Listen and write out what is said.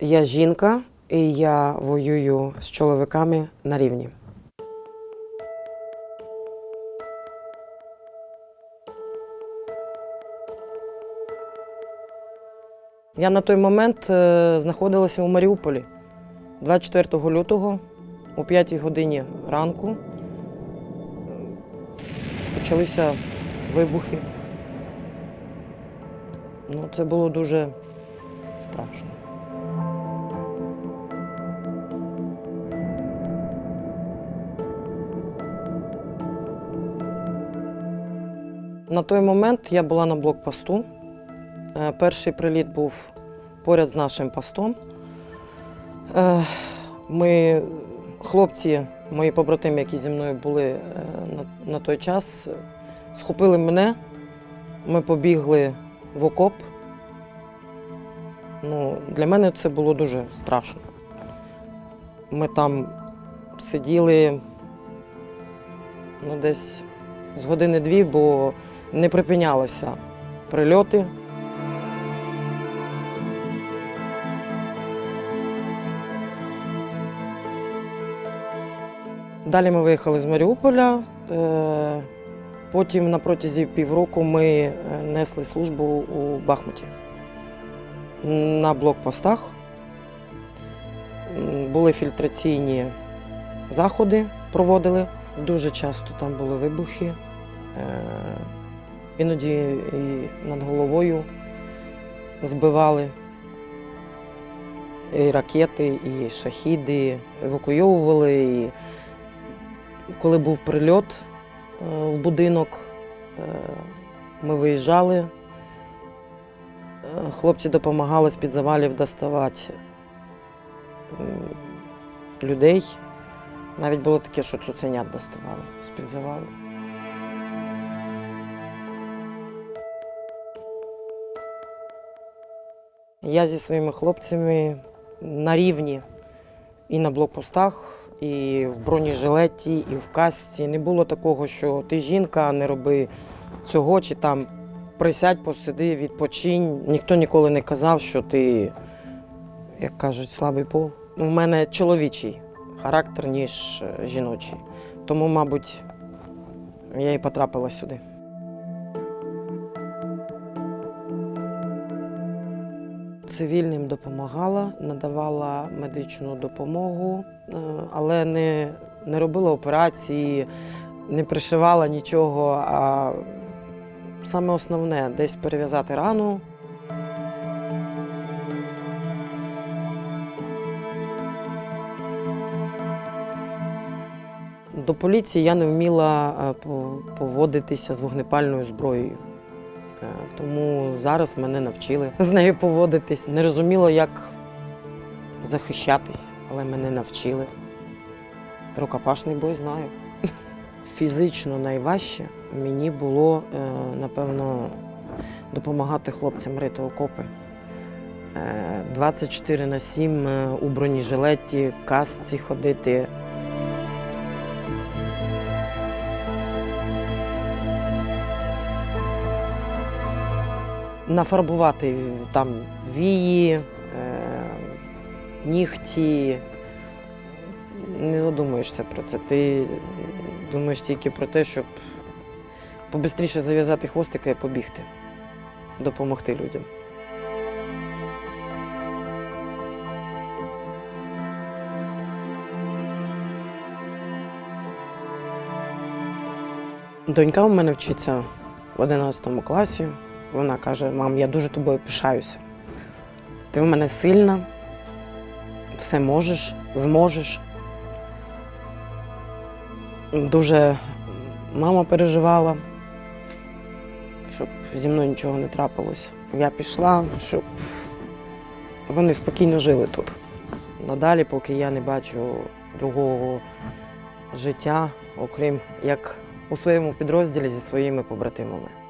Я жінка і я воюю з чоловіками на рівні. Я на той момент е, знаходилася у Маріуполі 24 лютого о 5 годині ранку. е, Почалися вибухи. Ну, це було дуже страшно. На той момент я була на блокпосту. Е, Перший приліт був поряд з нашим постом. Е, Ми, хлопці, мої побратими, які зі мною були е, на, той час, схопили мене. Ми побігли в окоп. Ну, для мене це було дуже страшно. Ми там сиділи ну, десь з години-дві, бо не припинялися прильоти. Далі ми виїхали з Маріуполя. Е, Потім на протязі півроку ми е, несли службу у Бахмуті на блокпостах. Були фільтраційні заходи, проводили. Дуже часто там були вибухи. Іноді і над головою збивали і ракети, і шахіди, евакуйовували. І коли був прильот е, в будинок, е, ми виїжджали. Е, Хлопці допомагали з-під завалів доставати людей. Навіть було таке, що цуценят доставали з-під завалу. Я зі своїми хлопцями на рівні і на блокпостах, і в бронежилеті, і в касці. Не було такого, що ти жінка, не роби цього, чи там присядь, посиди, відпочинь. Ніхто ніколи не казав, що ти, як кажуть, слабий пол. У мене чоловічий характер, ніж е, жіночий. Тому, мабуть, я і потрапила сюди. Цивільним допомагала, надавала медичну допомогу, е, але не, не робила операції, не пришивала нічого. А саме основне десь перев'язати рану. До поліції я не вміла е, поводитися з вогнепальною зброєю. Е, Тому зараз мене навчили з нею поводитись. Не розуміло, як захищатись, але мене навчили. Рукопашний бой знаю. Фізично найважче мені було, е, напевно, допомагати хлопцям рити окопи. Е, 24 на 7 е, у бронежилеті, касці ходити. Нафарбувати там вії, е, нігті. Не задумуєшся про це. Ти думаєш тільки про те, щоб побистріше зав'язати хвостика і побігти, допомогти людям. Донька у мене вчиться в 11 класі. Вона каже: мам, я дуже тобою пишаюся. Ти в мене сильна, все можеш, зможеш. Дуже мама переживала, щоб зі мною нічого не трапилось. Я пішла, щоб вони спокійно жили тут. Надалі, поки я не бачу другого життя, окрім як у своєму підрозділі зі своїми побратимами.